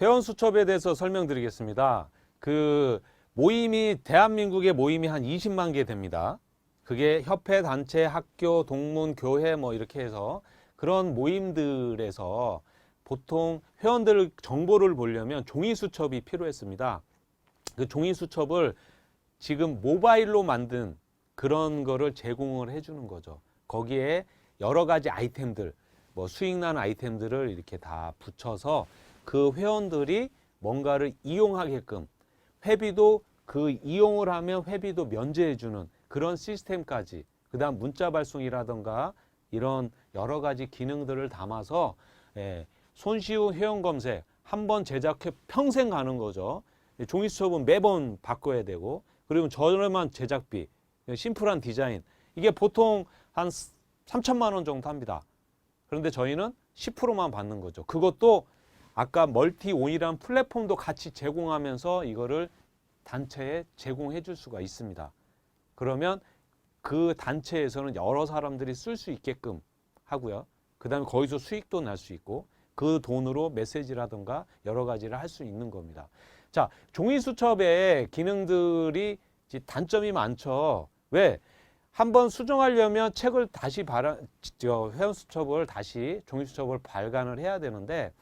회원 수첩에 대해서 설명드리겠습니다. 그 모임이 대한민국의 모임이 한 20만 개 됩니다. 그게 협회, 단체, 학교, 동문, 교회 뭐 이렇게 해서 그런 모임들에서 보통 회원들 정보를 보려면 종이 수첩이 필요했습니다. 그 종이 수첩을 지금 모바일로 만든 그런 거를 제공을 해주는 거죠. 거기에 여러 가지 아이템들, 뭐 수익 나는 아이템들을 이렇게 다 붙여서 그 회원들이 뭔가를 이용하게끔 회비도 그 이용을 하면 회비도 면제해주는 그런 시스템까지 그 다음 문자 발송이라던가 이런 여러 가지 기능들을 담아서 예, 손쉬운 회원 검색 한 번 제작해 평생 가는 거죠. 종이 수첩은 매번 바꿔야 되고 그리고 저렴한 제작비, 심플한 디자인 이게 보통 한 3천만 원 정도 합니다. 그런데 저희는 10%만 받는 거죠. 그것도 아까 멀티 온이란 플랫폼도 같이 제공하면서 이거를 단체에 제공해 줄 수가 있습니다. 그러면 그 단체에서는 여러 사람들이 쓸 수 있게끔 하고요. 그 다음에 거기서 수익도 날 수 있고 그 돈으로 메시지라든가 여러 가지를 할 수 있는 겁니다. 자, 종이 수첩의 기능들이 단점이 많죠. 왜? 한번 수정하려면 책을 다시 저 회원 수첩을 다시 종이 수첩을 발간을 해야 되는데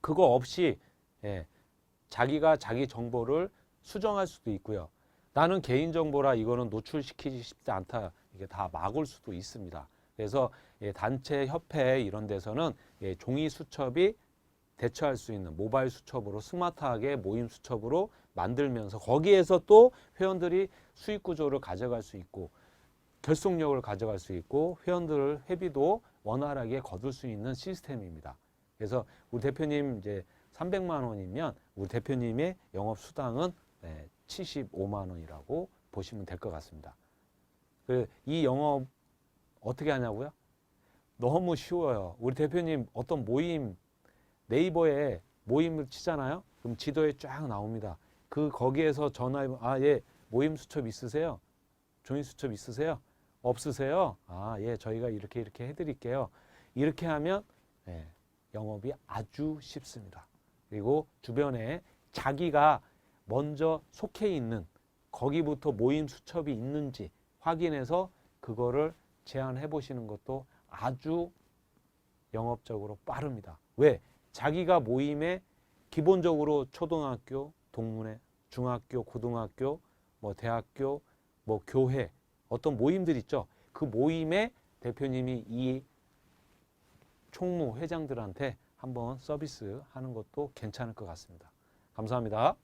그거 없이 예, 자기가 자기 정보를 수정할 수도 있고요. 나는 개인 정보라 이거는 노출시키기 쉽지 않다. 이게 다 막을 수도 있습니다. 그래서 예, 단체 협회 이런 데서는 예, 종이 수첩이 대처할 수 있는 모바일 수첩으로 스마트하게 모임 수첩으로 만들면서 거기에서 또 회원들이 수익 구조를 가져갈 수 있고 결속력을 가져갈 수 있고 회원들 회비도 원활하게 거둘 수 있는 시스템입니다. 그래서 우리 대표님 이제 300만 원이면 우리 대표님의 영업 수당은 네, 75만 원이라고 보시면 될 것 같습니다. 그이 영업 어떻게 하냐고요? 너무 쉬워요. 우리 대표님 어떤 모임 네이버에 모임을 치잖아요. 그럼 지도에 쫙 나옵니다. 그 거기에서 전화해 아예 모임 수첩 있으세요? 종이 수첩 있으세요? 없으세요? 아 예 저희가 이렇게 이렇게 해드릴게요. 이렇게 하면 예, 영업이 아주 쉽습니다. 그리고 주변에 자기가 먼저 속해 있는 거기부터 모임 수첩이 있는지 확인해서 그거를 제안해 보시는 것도 아주 영업적으로 빠릅니다. 왜? 자기가 모임에 기본적으로 초등학교, 동문회, 중학교, 고등학교, 뭐 대학교, 뭐 교회 어떤 모임들 있죠. 그 모임에 대표님이 이 총무 회장들한테 한번 서비스 하는 것도 괜찮을 것 같습니다. 감사합니다.